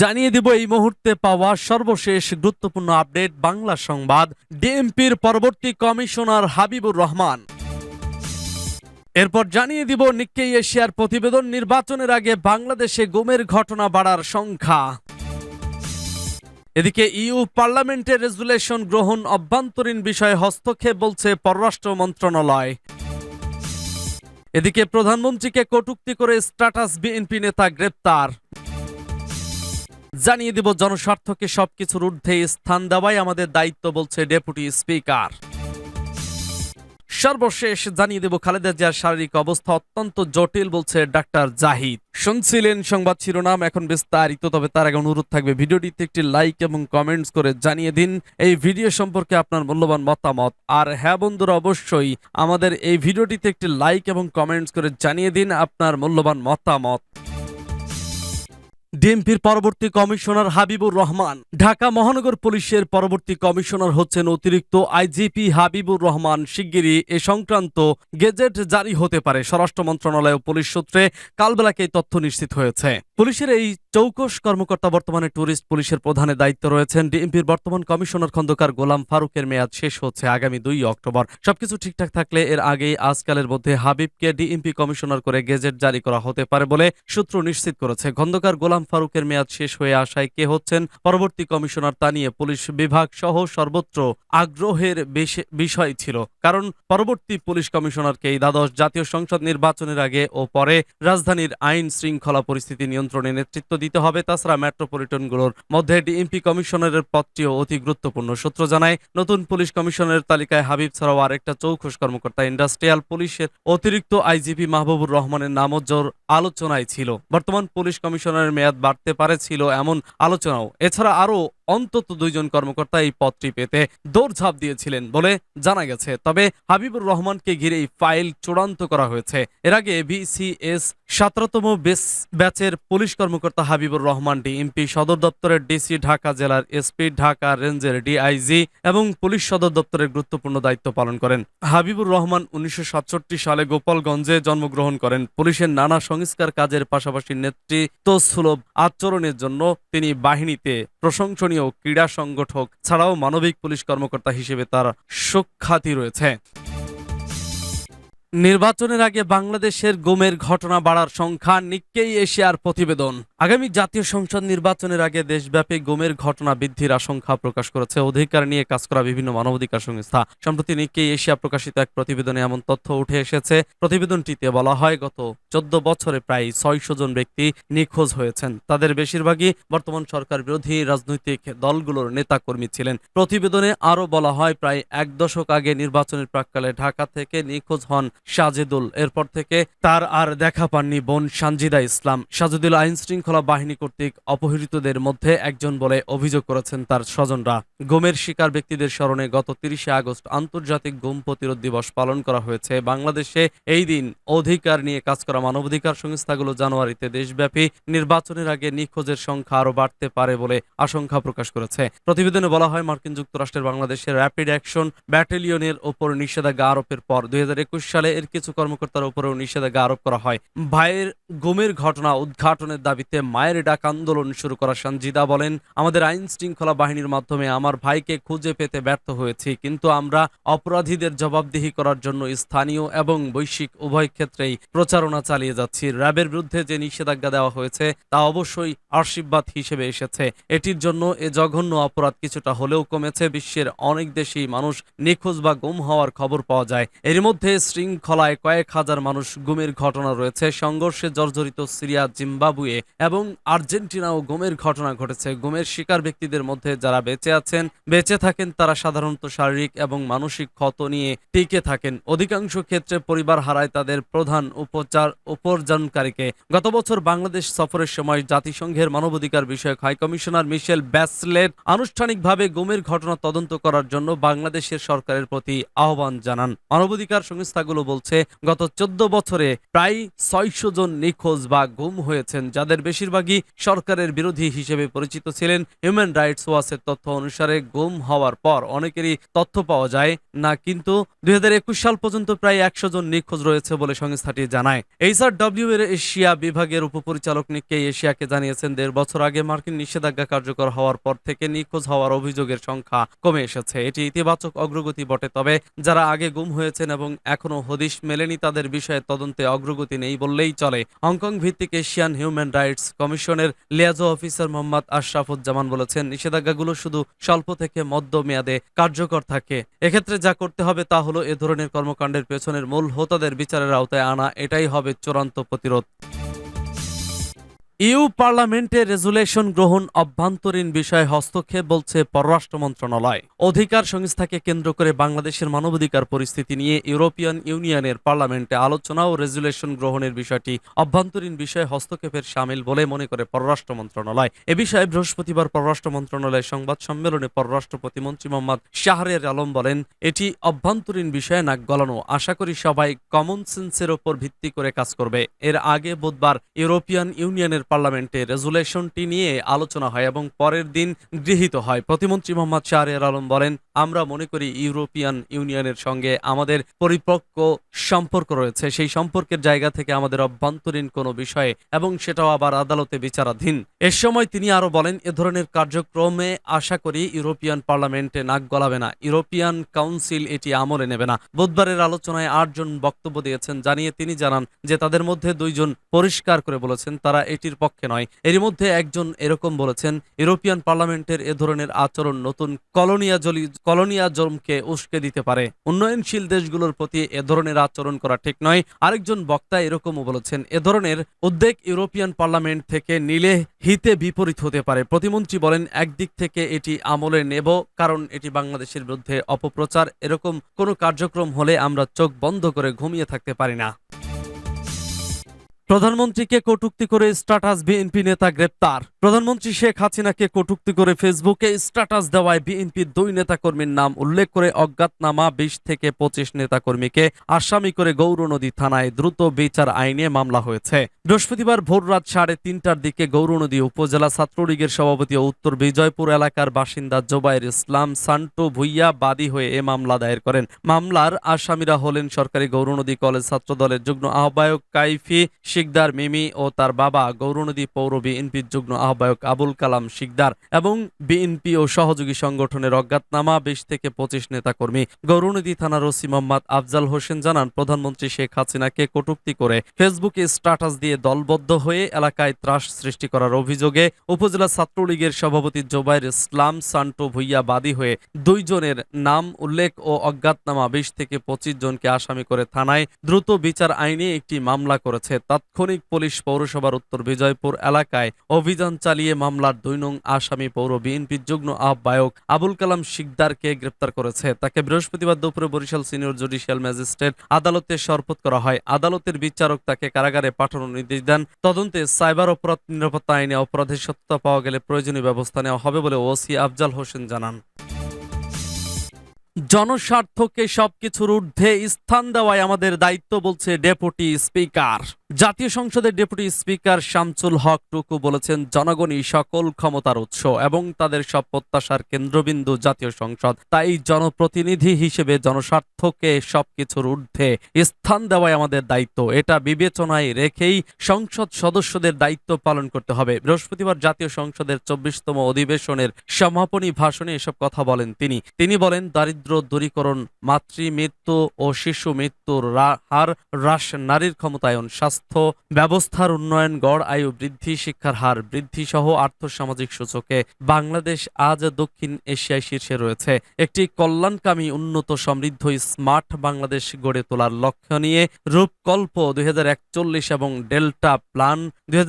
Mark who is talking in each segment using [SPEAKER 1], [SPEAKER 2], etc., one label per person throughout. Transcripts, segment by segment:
[SPEAKER 1] জানিয়ে দিব এই মুহূর্তে পাওয়া সর্বশেষ গুরুত্বপূর্ণ আপডেট বাংলা সংবাদ ডিএমপির পরবর্তী কমিশনার হাবিবুর রহমান এরপর জানিয়ে দিব নিক্কেই এশিয়ার প্রতিবেদন নির্বাচনের আগে বাংলাদেশে গুমের ঘটনা বাড়ার সংখ্যা এদিকে ইউ পার্লামেন্টের রেজুলেশন গ্রহণ অভ্যন্তরীণ বিষয়ে হস্তক্ষেপ বলছে পররাষ্ট্র মন্ত্রণালয় এদিকে প্রধানমন্ত্রীকে কটুক্তি করে স্ট্যাটাস বিএনপি নেতা গ্রেপ্তার জানিয়ে দিব জনস্বার্থকে সবকিছুর ঊর্ধ্বে স্থান দেওয়াই আমাদের দায়িত্ব বলছে ডেপুটি স্পিকার সর্বশেষ জানিয়ে দেব খালেদা জিয়ার শারীরিক অবস্থা অত্যন্ত জটিল বলছে ডাক্তার জাহিদ শুনছিলেন সংবাদ শিরোনাম এখন বিস্তারিত তবে তার আগে অনুরোধ থাকবে ভিডিওটিতে একটি লাইক এবং কমেন্টস করে জানিয়ে দিন এই ভিডিও সম্পর্কে আপনার মূল্যবান মতামত আর হ্যাঁ বন্ধুরা অবশ্যই আমাদের এই ভিডিওটিতে একটি লাইক এবং কমেন্টস করে জানিয়ে দিন আপনার মূল্যবান মতামত ডিএমপির পরবর্তী কমিশনার হাবিবুর রহমান ঢাকা মহানগর পুলিশের পরবর্তী কমিশনার হচ্ছেন অতিরিক্ত আইজিপি হাবিবুর রহমান শিগগিরই এ সংক্রান্ত গেজেট জারি হতে পারে স্বরাষ্ট্র মন্ত্রণালয় ও পুলিশ সূত্রে কালবেলাকে তথ্য নিশ্চিত হয়েছে পুলিশের এই চৌকশ কর্মকর্তা বর্তমানে ট্যুরিস্ট পুলিশের প্রধানের দায়িত্ব রয়েছেন ডিএমপির বর্তমান কমিশনার খন্দকার গোলাম ফারুকের মেয়াদ শেষ হচ্ছে আগামী দুই অক্টোবর সবকিছু ঠিকঠাক থাকলে এর আগেই আজকালের মধ্যে হাবিবকে ডিএমপি কমিশনার করে গেজেট জারি করা হতে পারে বলে সূত্র নিশ্চিত করেছে খন্দকার গোলাম ফারুকের মেয়াদ শেষ হয়ে আসায় কে হচ্ছেন পরবর্তী কমিশনার তা নিয়ে পুলিশ বিভাগ সহ সর্বত্র আগ্রহের বিষয় ছিল কারণ পরবর্তী পুলিশ কমিশনারকে এই দ্বাদশ জাতীয় সংসদ নির্বাচনের আগে ও পরে রাজধানীর আইন শৃঙ্খলা পরিস্থিতি নিয়ন্ত্রণে নেতৃত্ব দিতে হবে তাছাড়া মেট্রোপলিটনগুলোর মধ্যে ডিএমপি কমিশনারের পদটিও অতি গুরুত্বপূর্ণ সূত্র জানায় নতুন পুলিশ কমিশনারের তালিকায় হাবিব ছাড়াও আরেকটা চৌখস কর্মকর্তা ইন্ডাস্ট্রিয়াল পুলিশের অতিরিক্ত আইজিপি মাহবুবুর রহমানের নামও জোর আলোচনায় ছিল বর্তমান পুলিশ কমিশনারের মেয়াদ বাড়তে পারে ছিল এমন আলোচনাও এছাড়া আরও অন্তত দুইজন কর্মকর্তা এই পদটি পেতে দৌড়ঝাঁপ দিয়েছিলেন বলে জানা গেছে তবে হাবিবুর রহমানকে ঘিরে এই ফাইল চূড়ান্ত করা হয়েছে এর আগে বিসিএস সতেরোতম বেস ব্যাচের পুলিশ কর্মকর্তা হাবিবুর রহমান এমপি সদর দপ্তরের ডিসি ঢাকা জেলার এসপি ঢাকা রেঞ্জের ডিআইজি এবং পুলিশ সদর দপ্তরের গুরুত্বপূর্ণ দায়িত্ব পালন করেন হাবিবুর রহমান উনিশশো সালে গোপালগঞ্জে জন্মগ্রহণ করেন পুলিশের নানা সংস্কার কাজের পাশাপাশি নেতৃত্ব সুলভ আচরণের জন্য তিনি বাহিনীতে প্রশংসনীয় স্থানীয় ক্রীড়া সংগঠক ছাড়াও মানবিক পুলিশ কর্মকর্তা হিসেবে তার সুখ্যাতি রয়েছে নির্বাচনের আগে বাংলাদেশের গুমের ঘটনা বাড়ার সংখ্যা নিক্কেই এশিয়ার প্রতিবেদন আগামী জাতীয় সংসদ নির্বাচনের আগে দেশব্যাপী গোমের ঘটনা বৃদ্ধির আশঙ্কা প্রকাশ করেছে অধিকার নিয়ে কাজ করা বিভিন্ন মানবাধিকার সংস্থা সম্প্রতি নিকেই এশিয়া প্রকাশিত এক প্রতিবেদনে এমন তথ্য উঠে এসেছে প্রতিবেদনটিতে বলা হয় গত চোদ্দ বছরে প্রায় ছয়শো জন ব্যক্তি নিখোঁজ হয়েছেন তাদের বেশিরভাগই বর্তমান সরকার বিরোধী রাজনৈতিক দলগুলোর নেতাকর্মী ছিলেন প্রতিবেদনে আরও বলা হয় প্রায় এক দশক আগে নির্বাচনের প্রাককালে ঢাকা থেকে নিখোঁজ হন সাজেদুল এরপর থেকে তার আর দেখা পাননি বোন সানজিদা ইসলাম সাজেদুল আইনশৃঙ্খলা আইনশৃঙ্খলা বাহিনী কর্তৃক অপহৃতদের মধ্যে একজন বলে অভিযোগ করেছেন তার স্বজনরা গোমের শিকার ব্যক্তিদের স্মরণে গত তিরিশে আগস্ট আন্তর্জাতিক গোম প্রতিরোধ দিবস পালন করা হয়েছে বাংলাদেশে এই দিন অধিকার নিয়ে কাজ করা মানবাধিকার সংস্থাগুলো জানুয়ারিতে দেশব্যাপী নির্বাচনের আগে নিখোঁজের সংখ্যা আরও বাড়তে পারে বলে আশঙ্কা প্রকাশ করেছে প্রতিবেদনে বলা হয় মার্কিন যুক্তরাষ্ট্রের বাংলাদেশের র্যাপিড অ্যাকশন ব্যাটালিয়নের ওপর নিষেধাজ্ঞা আরোপের পর দুই সালে এর কিছু কর্মকর্তার উপরেও নিষেধাজ্ঞা আরোপ করা হয় ভাইয়ের গুমের ঘটনা উদ্ঘাটনের দাবিতে মায়ের ডাক আন্দোলন শুরু করা সানজিদা বলেন আমাদের আইন শৃঙ্খলা বাহিনীর মাধ্যমে আমার ভাইকে খুঁজে পেতে ব্যর্থ হয়েছি কিন্তু আমরা অপরাধীদের জবাবদিহি করার জন্য স্থানীয় এবং বৈশ্বিক উভয় ক্ষেত্রেই প্রচারণা চালিয়ে যাচ্ছি র্যাবের বিরুদ্ধে যে নিষেধাজ্ঞা দেওয়া হয়েছে তা অবশ্যই আশীর্বাদ হিসেবে এসেছে এটির জন্য এ জঘন্য অপরাধ কিছুটা হলেও কমেছে বিশ্বের অনেক দেশেই মানুষ নিখোঁজ বা গুম হওয়ার খবর পাওয়া যায় এর মধ্যে শৃঙ্খলায় কয়েক হাজার মানুষ গুমের ঘটনা রয়েছে সংঘর্ষে জর্জরিত সিরিয়া জিম্বাবুয়ে এবং আর্জেন্টিনাও ও গোমের ঘটনা ঘটেছে গোমের শিকার ব্যক্তিদের মধ্যে যারা বেঁচে আছেন বেঁচে থাকেন তারা সাধারণত শারীরিক এবং মানসিক ক্ষত নিয়ে টিকে থাকেন অধিকাংশ ক্ষেত্রে পরিবার হারায় তাদের প্রধান উপচার উপার্জনকারীকে গত বছর বাংলাদেশ সফরের সময় জাতিসংঘের মানবাধিকার বিষয়ক হাইকমিশনার মিশেল ব্যাসলেট আনুষ্ঠানিকভাবে গোমের ঘটনা তদন্ত করার জন্য বাংলাদেশের সরকারের প্রতি আহ্বান জানান মানবাধিকার সংস্থাগুলো বলছে গত চোদ্দ বছরে প্রায় ছয়শ জন নিখোঁজ বা গুম হয়েছেন যাদের বেশিরভাগই সরকারের বিরোধী হিসেবে পরিচিত ছিলেন হিউম্যান রাইটস ওয়াচের তথ্য অনুসারে গুম হওয়ার পর অনেকেরই তথ্য পাওয়া যায় না কিন্তু দুই সাল পর্যন্ত প্রায় একশো জন নিখোঁজ রয়েছে বলে সংস্থাটি জানায় এইচআর ডব্লিউ এর এশিয়া বিভাগের উপপরিচালক নিককে এশিয়াকে জানিয়েছেন দেড় বছর আগে মার্কিন নিষেধাজ্ঞা কার্যকর হওয়ার পর থেকে নিখোঁজ হওয়ার অভিযোগের সংখ্যা কমে এসেছে এটি ইতিবাচক অগ্রগতি বটে তবে যারা আগে গুম হয়েছেন এবং এখনও হদিশ মেলেনি তাদের বিষয়ে তদন্তে অগ্রগতি নেই বললেই চলে হংকং ভিত্তিক এশিয়ান হিউম্যান রাইটস রিপোর্টস কমিশনের লিয়াজো অফিসার মোহাম্মদ আশরাফুজ্জামান বলেছেন নিষেধাজ্ঞাগুলো শুধু স্বল্প থেকে মধ্য মেয়াদে কার্যকর থাকে এক্ষেত্রে যা করতে হবে তা হলো এ ধরনের কর্মকাণ্ডের পেছনের মূল হোতাদের বিচারের আওতায় আনা এটাই হবে চূড়ান্ত প্রতিরোধ ইউ পার্লামেন্টে রেজুলেশন গ্রহণ অভ্যন্তরীণ বিষয়ে হস্তক্ষেপ বলছে পররাষ্ট্র মন্ত্রণালয় অধিকার সংস্থাকে কেন্দ্র করে বাংলাদেশের মানবাধিকার পরিস্থিতি নিয়ে ইউরোপিয়ান ইউনিয়নের পার্লামেন্টে আলোচনা ও রেজুলেশন গ্রহণের বিষয়টি অভ্যন্তরীণ বিষয়ে হস্তক্ষেপের সামিল বলে মনে করে পররাষ্ট্র মন্ত্রণালয় এ বিষয়ে বৃহস্পতিবার পররাষ্ট্র মন্ত্রণালয়ের সংবাদ সম্মেলনে পররাষ্ট্র প্রতিমন্ত্রী মোহাম্মদ শাহরের আলম বলেন এটি অভ্যন্তরীণ বিষয়ে নাক গলানো আশা করি সবাই কমন সেন্সের ওপর ভিত্তি করে কাজ করবে এর আগে বুধবার ইউরোপিয়ান ইউনিয়নের পার্লামেন্টে রেজুলেশনটি নিয়ে আলোচনা হয় এবং পরের দিন গৃহীত হয় প্রতিমন্ত্রী মোহাম্মদ শাহরিয়ার আলম বলেন আমরা মনে করি ইউরোপিয়ান ইউনিয়নের সঙ্গে আমাদের পরিপক্ক সম্পর্ক রয়েছে সেই সম্পর্কের জায়গা থেকে আমাদের অভ্যন্তরীণ কোনো বিষয়ে এবং সেটাও আবার আদালতে বিচারাধীন এ সময় তিনি আরও বলেন এ ধরনের কার্যক্রমে আশা করি ইউরোপিয়ান পার্লামেন্টে নাক গলাবে না ইউরোপিয়ান কাউন্সিল এটি আমলে নেবে না বুধবারের আলোচনায় আটজন বক্তব্য দিয়েছেন জানিয়ে তিনি জানান যে তাদের মধ্যে দুইজন পরিষ্কার করে বলেছেন তারা এটির পক্ষে নয় এর মধ্যে একজন এরকম বলেছেন ইউরোপিয়ান পার্লামেন্টের এ ধরনের আচরণ নতুন কলোনিয়া জমকে উস্কে দিতে পারে উন্নয়নশীল দেশগুলোর প্রতি এ ধরনের আচরণ করা ঠিক নয় আরেকজন বক্তা এরকমও বলেছেন এ ধরনের উদ্বেগ ইউরোপিয়ান পার্লামেন্ট থেকে নিলে হিতে বিপরীত হতে পারে প্রতিমন্ত্রী বলেন একদিক থেকে এটি আমলে নেব কারণ এটি বাংলাদেশের বিরুদ্ধে অপপ্রচার এরকম কোনো কার্যক্রম হলে আমরা চোখ বন্ধ করে ঘুমিয়ে থাকতে পারি না প্রধানমন্ত্রীকে কটুক্তি করে স্ট্যাটাস বিএনপি নেতা গ্রেপ্তার প্রধানমন্ত্রী শেখ হাসিনাকে কটুক্তি করে ফেসবুকে স্ট্যাটাস দেওয়ায় বিএনপির দুই নেতাকর্মীর নাম উল্লেখ করে অজ্ঞাতনামা বিশ থেকে পঁচিশ নেতাকর্মীকে আসামি করে গৌরনদী থানায় দ্রুত বিচার আইনে মামলা হয়েছে বৃহস্পতিবার ভোর রাত সাড়ে তিনটার দিকে গৌরনদী উপজেলা ছাত্রলীগের সভাপতি ও উত্তর বিজয়পুর এলাকার বাসিন্দা জোবাইর ইসলাম সান্টু ভুইয়া বাদী হয়ে এ মামলা দায়ের করেন মামলার আসামিরা হলেন সরকারি গৌরনদী কলেজ ছাত্রদলের যুগ্ম আহ্বায়ক কাইফি শিকদার মিমি ও তার বাবা গৌরনদী পৌর বিএনপির যুগ্ম আহ্বায়ক আবুল কালাম শিকদার এবং বিএনপি ও সহযোগী সংগঠনের অজ্ঞাতনামা বিশ থেকে পঁচিশ নেতাকর্মী গৌরনদী থানার ওসি মোহাম্মদ আফজাল হোসেন জানান প্রধানমন্ত্রী শেখ হাসিনাকে কটুক্তি করে ফেসবুকে স্ট্যাটাস দিয়ে দলবদ্ধ হয়ে এলাকায় ত্রাস সৃষ্টি করার অভিযোগে উপজেলা ছাত্রলীগের সভাপতি জোবাইর ইসলাম সান্টো ভুইয়া বাদী হয়ে দুইজনের নাম উল্লেখ ও অজ্ঞাতনামা বিশ থেকে পঁচিশ জনকে আসামি করে থানায় দ্রুত বিচার আইনে একটি মামলা করেছে তৎ তাৎক্ষণিক পুলিশ পৌরসভার উত্তর বিজয়পুর এলাকায় অভিযান চালিয়ে মামলার দুই নং আসামি পৌর বিএনপির যুগ্ম আহ্বায়ক আবুল কালাম শিকদারকে গ্রেপ্তার করেছে তাকে বৃহস্পতিবার দুপুরে বরিশাল সিনিয়র জুডিশিয়াল ম্যাজিস্ট্রেট আদালতে শরপত করা হয় আদালতের বিচারক তাকে কারাগারে পাঠানোর নির্দেশ দেন তদন্তে সাইবার অপরাধ নিরাপত্তা আইনে অপরাধের সত্যতা পাওয়া গেলে প্রয়োজনীয় ব্যবস্থা নেওয়া হবে বলে ওসি আফজাল হোসেন জানান জনস্বার্থকে সবকিছুর ঊর্ধ্বে স্থান দেওয়ায় আমাদের দায়িত্ব বলছে ডেপুটি স্পিকার জাতীয় সংসদের ডেপুটি স্পিকার শামসুল হক টুকু বলেছেন জনগণই সকল ক্ষমতার উৎস এবং তাদের সব প্রত্যাশার কেন্দ্রবিন্দু জাতীয় সংসদ তাই জনপ্রতিনিধি হিসেবে জনস্বার্থকে সবকিছুর ঊর্ধ্বে স্থান দেওয়াই আমাদের দায়িত্ব এটা বিবেচনায় রেখেই সংসদ সদস্যদের দায়িত্ব পালন করতে হবে বৃহস্পতিবার জাতীয় সংসদের চব্বিশতম অধিবেশনের সমাপনী ভাষণে এসব কথা বলেন তিনি তিনি বলেন দারিদ্র দূরীকরণ মাতৃ মৃত্যু ও শিশু মৃত্যুর হার হ্রাস নারীর ক্ষমতায়ন স্বাস্থ্য স্বাস্থ্য ব্যবস্থার উন্নয়ন গড় আয়ু বৃদ্ধি শিক্ষার হার বৃদ্ধি সহ আর্থসামাজিক সূচকে বাংলাদেশ আজ দক্ষিণ এশিয়ায় শীর্ষে রয়েছে একটি কল্যাণকামী উন্নত সমৃদ্ধ স্মার্ট বাংলাদেশ গড়ে তোলার লক্ষ্য নিয়ে রূপকল্প দুই এবং ডেল্টা প্ল্যান দুই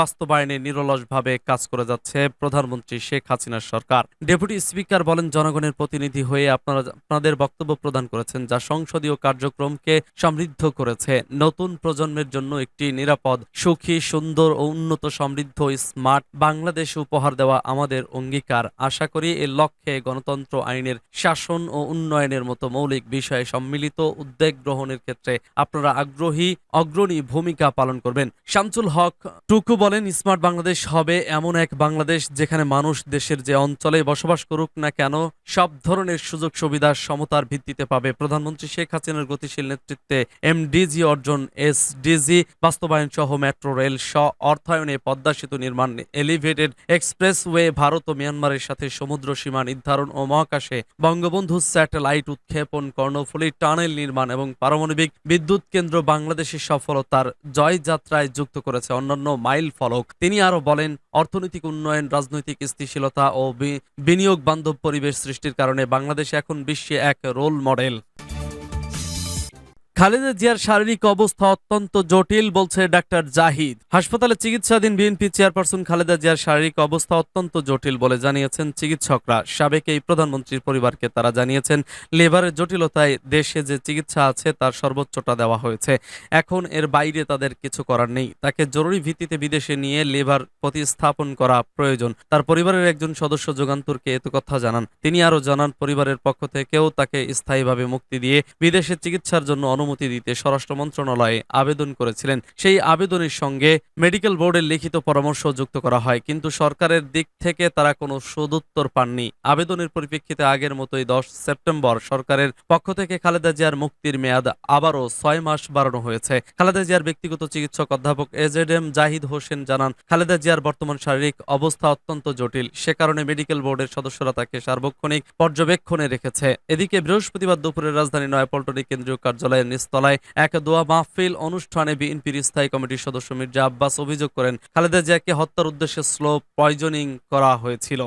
[SPEAKER 1] বাস্তবায়নে নিরলসভাবে কাজ করে যাচ্ছে প্রধানমন্ত্রী শেখ হাসিনার সরকার ডেপুটি স্পিকার বলেন জনগণের প্রতিনিধি হয়ে আপনারা আপনাদের বক্তব্য প্রদান করেছেন যা সংসদীয় কার্যক্রমকে সমৃদ্ধ করেছে নতুন প্রজন্ম প্রজন্মের জন্য একটি নিরাপদ সুখী সুন্দর ও উন্নত সমৃদ্ধ স্মার্ট বাংলাদেশ উপহার দেওয়া আমাদের অঙ্গীকার আশা করি এর লক্ষ্যে গণতন্ত্র আইনের শাসন ও উন্নয়নের মতো মৌলিক বিষয়ে সম্মিলিত উদ্যোগ গ্রহণের ক্ষেত্রে আপনারা আগ্রহী অগ্রণী ভূমিকা পালন করবেন শামসুল হক টুকু বলেন স্মার্ট বাংলাদেশ হবে এমন এক বাংলাদেশ যেখানে মানুষ দেশের যে অঞ্চলে বসবাস করুক না কেন সব ধরনের সুযোগ সুবিধা সমতার ভিত্তিতে পাবে প্রধানমন্ত্রী শেখ হাসিনার গতিশীল নেতৃত্বে এমডিজি অর্জন এস এসডিজি বাস্তবায়ন সহ মেট্রো রেল স অর্থায়নে পদ্মা সেতু নির্মাণ এলিভেটেড এক্সপ্রেসওয়ে ভারত ও মিয়ানমারের সাথে সমুদ্র সীমা নির্ধারণ ও মহাকাশে বঙ্গবন্ধু স্যাটেলাইট উৎক্ষেপণ কর্ণফুলী টানেল নির্মাণ এবং পারমাণবিক বিদ্যুৎ কেন্দ্র বাংলাদেশের সফলতার জয়যাত্রায় যুক্ত করেছে অন্যান্য মাইল ফলক তিনি আরও বলেন অর্থনৈতিক উন্নয়ন রাজনৈতিক স্থিতিশীলতা ও বিনিয়োগ বান্ধব পরিবেশ সৃষ্টির কারণে বাংলাদেশ এখন বিশ্বে এক রোল মডেল খালেদা জিয়ার শারীরিক অবস্থা অত্যন্ত জটিল বলছে ডাক্তার জাহিদ হাসপাতালে চিকিৎসাধীন বিএনপি চেয়ারপারসন খালেদা জিয়ার শারীরিক অবস্থা অত্যন্ত জটিল বলে জানিয়েছেন চিকিৎসকরা সাবেক এই প্রধানমন্ত্রীর পরিবারকে তারা জানিয়েছেন লেবারের জটিলতায় দেশে যে চিকিৎসা আছে তার সর্বোচ্চটা দেওয়া হয়েছে এখন এর বাইরে তাদের কিছু করার নেই তাকে জরুরি ভিত্তিতে বিদেশে নিয়ে লেবার প্রতিস্থাপন করা প্রয়োজন তার পরিবারের একজন সদস্য যোগান্তরকে এত কথা জানান তিনি আরও জানান পরিবারের পক্ষ থেকেও তাকে স্থায়ীভাবে মুক্তি দিয়ে বিদেশে চিকিৎসার জন্য অনুমতি অনুমতি দিতে স্বরাষ্ট্র মন্ত্রণালয়ে আবেদন করেছিলেন সেই আবেদনের সঙ্গে মেডিকেল বোর্ডের লিখিত পরামর্শ যুক্ত করা হয় কিন্তু সরকারের দিক থেকে তারা কোনো সদুত্তর পাননি আবেদনের পরিপ্রেক্ষিতে আগের মতোই দশ সেপ্টেম্বর সরকারের পক্ষ থেকে খালেদা জিয়ার মুক্তির মেয়াদ আবারও ছয় মাস বাড়ানো হয়েছে খালেদা জিয়ার ব্যক্তিগত চিকিৎসক অধ্যাপক এজেড এম জাহিদ হোসেন জানান খালেদা জিয়ার বর্তমান শারীরিক অবস্থা অত্যন্ত জটিল সে কারণে মেডিকেল বোর্ডের সদস্যরা তাকে সার্বক্ষণিক পর্যবেক্ষণে রেখেছে এদিকে বৃহস্পতিবার দুপুরে রাজধানী নয়াপল্টনে কেন্দ্রীয় কার্যালয়ের তলায় এক দোয়া মাহফিল অনুষ্ঠানে বিএনপির স্থায়ী কমিটির সদস্য মির্জা আব্বাস অভিযোগ করেন খালেদা জিয়াকে হত্যার উদ্দেশ্যে স্লো পয়জনিং করা হয়েছিল